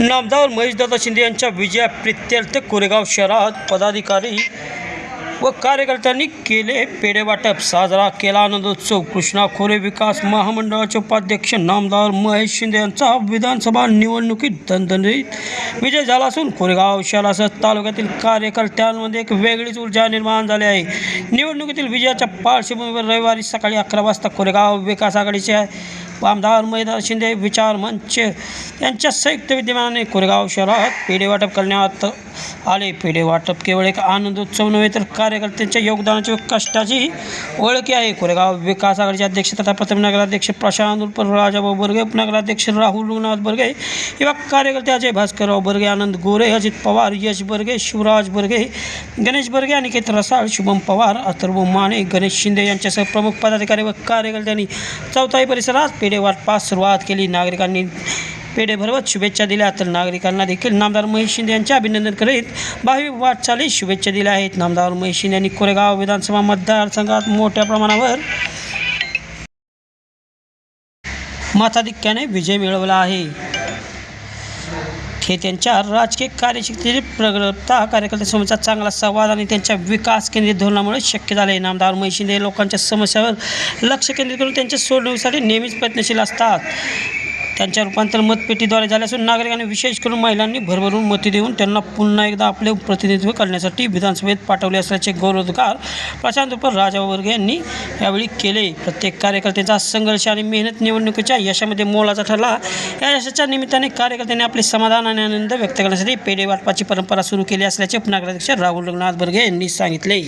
नामदार महेशदादा शिंदे यांच्या विजयाप्रित्यर्थ कोरेगाव शहरात पदाधिकारी व कार्यकर्त्यांनी केले पेढे वाटप साजरा केला आनंदोत्सव. कृष्णा खोरे विकास महामंडळाचे उपाध्यक्ष नामदार महेश शिंदे यांचा विधानसभा निवडणुकीत दणदणीत विजय झाला असून कोरेगाव शहरासह तालुक्यातील कार्यकर्त्यांमध्ये एक वेगळीच ऊर्जा निर्माण झाली आहे. निवडणुकीतील विजयाच्या पार्श्वभूमीवर रविवारी सकाळी अकरा वाजता कोरेगाव विकास आघाडीच्या आमदार मैदान शिंदे विचार मंच. यांच्या संयुक्त विद्यमानाने कोरेगाव शहरात पेढे वाटप करण्यात आले. पेढे वाटप केवळ एक आनंदोत्सव नव्हे तर कार्यकर्त्यांच्या योगदानाची व कष्टाची ओळखी आहे. कोरेगाव विकास आघाडीचे अध्यक्ष तथा प्रथम नगराध्यक्ष प्रशांत उर्फ राजाभाऊ बर्गे उपनगराध्यक्ष राहुल रघुनाथ बर्गे किंवा कार्यकर्ते अजय भास्करराव बर्गे आनंद गोरे अजित पवार यश बर्गे शिवराज बर्गे गणेश बर्गे अनिकेत रसाळ शुभम पवार अथर्व माने गणेश शिंदे यांच्यासह प्रमुख पदाधिकारी व कार्यकर्त्यांनी चौथाई परिसरात पेढे वाटपास सुरुवात केली. नागरिकांनी पेढे भरवत शुभेच्छा दिल्या तर नागरिकांना देखील नामदार महेश शिंदे यांचे अभिनंदन करीत भावी वाटचालीस शुभेच्छा दिल्या आहेत. नामदार महेश शिंदे यांनी कोरेगाव विधानसभा मतदारसंघात मोठ्या प्रमाणावर मताधिक्याने विजय मिळवला आहे. हे त्यांच्या राजकीय कार्यशक्तीची प्रगल्भता कार्यकर्त्यांसमोरचा चांगला संवाद आणि त्यांच्या विकास केंद्रित धोरणामुळे शक्य झाले. नामदार महिशिंदे लोकांच्या समस्यावर लक्ष केंद्रित करून त्यांच्या सोडवण्यासाठी नेहमीच प्रयत्नशील असतात. त्यांच्या रूपांतर मतपेटीद्वारे झाले असून नागरिकांनी विशेष करून महिलांनी भरभरून मते देऊन त्यांना पुन्हा एकदा आपले प्रतिनिधित्व करण्यासाठी विधानसभेत पाठवले असल्याचे गौरवोद्गार प्रशांत उपर राजा वर्गे यांनी यावेळी केले. प्रत्येक कार्यकर्त्यांचा संघर्ष आणि मेहनत निवडणुकीच्या यशामध्ये मोलाचा ठरला. या यशाच्या निमित्ताने कार्यकर्त्यांनी आपले समाधान आणि आनंद व्यक्त करण्यासाठी पेढे वाटपाची परंपरा सुरू केली असल्याचे नगराध्यक्ष राहुल रघुनाथ बर्गे यांनी सांगितले.